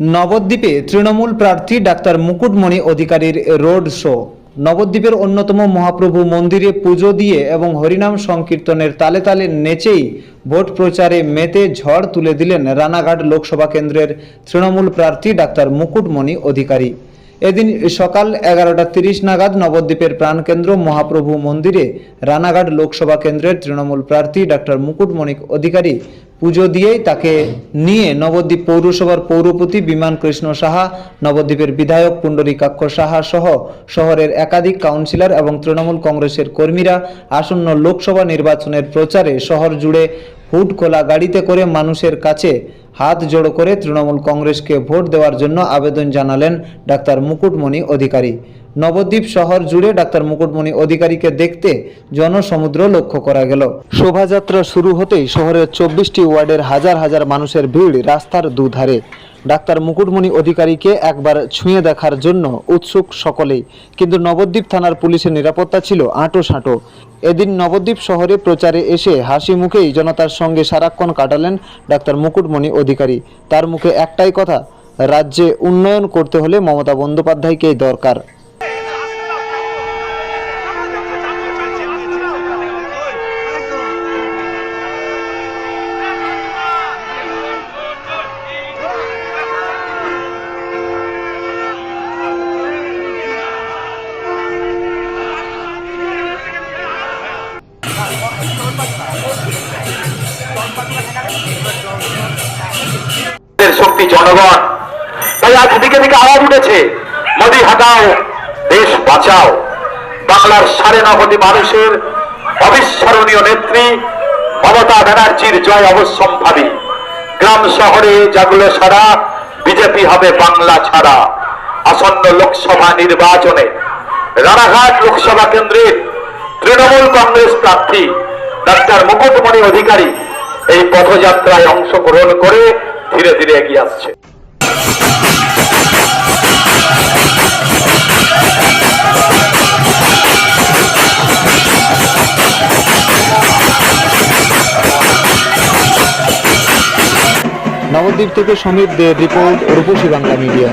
নবদ্বীপে তৃণমূল প্রার্থী ডাক্তার মুকুটমণি অধিকারীর রোড শো। নবদ্বীপের অন্যতম মহাপ্রভু মন্দিরে পুজো দিয়ে এবং হরিনাম সংকীর্তনের তালে তালে নেচেই ভোট প্রচারে মেতে ঝড় তুলে দিলেন রানাঘাট লোকসভা কেন্দ্রের তৃণমূল প্রার্থী ডাক্তার মুকুটমণি অধিকারী। এদিন সকাল এগারোটা তিরিশ নাগাদ নবদ্বীপের প্রাণকেন্দ্র মহাপ্রভু মন্দিরে রানাঘাট লোকসভা কেন্দ্রের তৃণমূল প্রার্থী ডাক্তার মুকুটমণি অধিকারী পুজো দিয়েই তাকে নিয়ে নবদ্বীপ পৌরসভার পৌরপতি বিমান কৃষ্ণ সাহা, নবদ্বীপের বিধায়ক পুণ্ডরীকাক্ষ সাহা সহ শহরের একাধিক কাউন্সিলর এবং তৃণমূল কংগ্রেসের কর্মীরা আসন্ন লোকসভা নির্বাচনের প্রচারে শহর জুড়ে হুড খোলা গাড়িতে করে মানুষের কাছে হাত জোড়ো করে তৃণমূল কংগ্রেসকে ভোট দেওয়ার জন্য আবেদন জানালেন ডাক্তার মুকুটমণি অধিকারী। নবদ্বীপ শহর জুড়ে ডাক্তার মুকুটমণি অধিকারীকে দেখতে জনসমুদ্র লক্ষ্য করা গেল। শোভাযাত্রা শুরু হতেই শহরের চব্বিশটি ওয়ার্ডের হাজার হাজার মানুষের ভিড় রাস্তার দুধারে। ডাক্তার মুকুটমণি অধিকারীকে একবার ছুঁয়ে দেখার জন্য উৎসুক সকলেই। কিন্তু নবদ্বীপ থানার পুলিশের নিরাপত্তা ছিল আঁটো সাঁটো এদিন নবদ্বীপ শহরে প্রচারে এসে হাসি মুখেই জনতার সঙ্গে সারাক্ষণ কাটালেন ডাক্তার মুকুটমণি অধিকারী। তার মুখে একটাই কথা, রাজ্যে উন্নয়ন করতে হলে মমতা বন্দ্যোপাধ্যায়কেই দরকার। শক্তি জনগণ। তাই আজ দিকে দিকে আওয়াজ উঠেছে, মোদি হাটাও, দেশ বাঁচাও। বাংলার সাড়ে মানুষের অবিস্মরণীয় নেত্রী মমতা ব্যানার্জির জয় অবশ্যম্ভাবী। গ্রাম শহরে জাগলো সারা, বিজেপি হবে বাংলা ছাড়া। আসন্ন লোকসভা নির্বাচনে রানাঘাট লোকসভা কেন্দ্রের তৃণমূল কংগ্রেস প্রার্থী ডাক্তার মুকুটমণি অধিকারী এই পথযাত্রায় অংশগ্রহণ করে ধীরে ধীরে এগিয়ে আসছে। নবদ্বীপ থেকে সমীর দের রিপোর্ট, রূপসী বাংলা মিডিয়া।